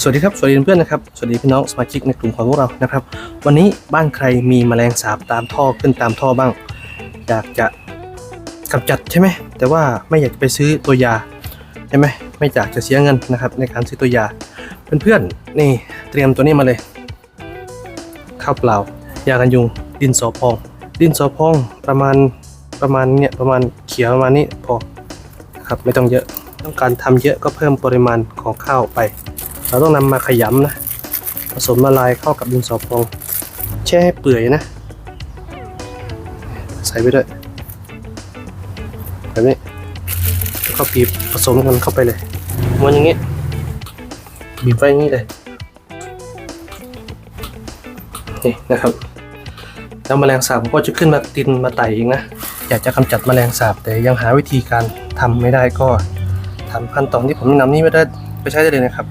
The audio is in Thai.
สวัสดีครับ สวัสดีเพื่อนๆนะครับ สวัสดีพี่น้องสมาชิกในกลุ่มของพวกเรานะครับ วันนี้บ้านใครมีแมลงสาบตามท่อขึ้นตามท่อบ้าง อยากจะกำจัดใช่ไหม แต่ว่าไม่อยากจะไปซื้อตัวยาใช่ไหมไม่อยากจะเสียเงินนะครับในการซื้อตัวยา เพื่อนๆนี่เตรียมตัวนี้มาเลยข้าวเปล่ายากันยุง ดินสอพอง ดินสอพองประมาณประมาณเนี่ยประมาณเขียวประมาณนี้พอครับไม่ต้องเยอะ ต้องการทำเยอะก็เพิ่มปริมาณของข้าวไป เราต้องนำมาขยำนะ ผสมละลายเข้ากับดินสอพอง แช่ให้เปื่อยนะ ใส่ไปด้วยแบบนี้แล้วก็บีบผสมกันเข้าไปเลยม้วนอย่างนี้บีบไว้อย่างนี้เลยนี่นะครับแล้วแมลงสาบก็จะขึ้นมาตินมาไต่เองนะอยากจะกำจัดแมลงสาบแต่ยังหาวิธีการทำไม่ได้ก็ทำขั้นตอนที่ผมแนะนำนี้ไม่ได้ไปใช้ได้เลยนะครับ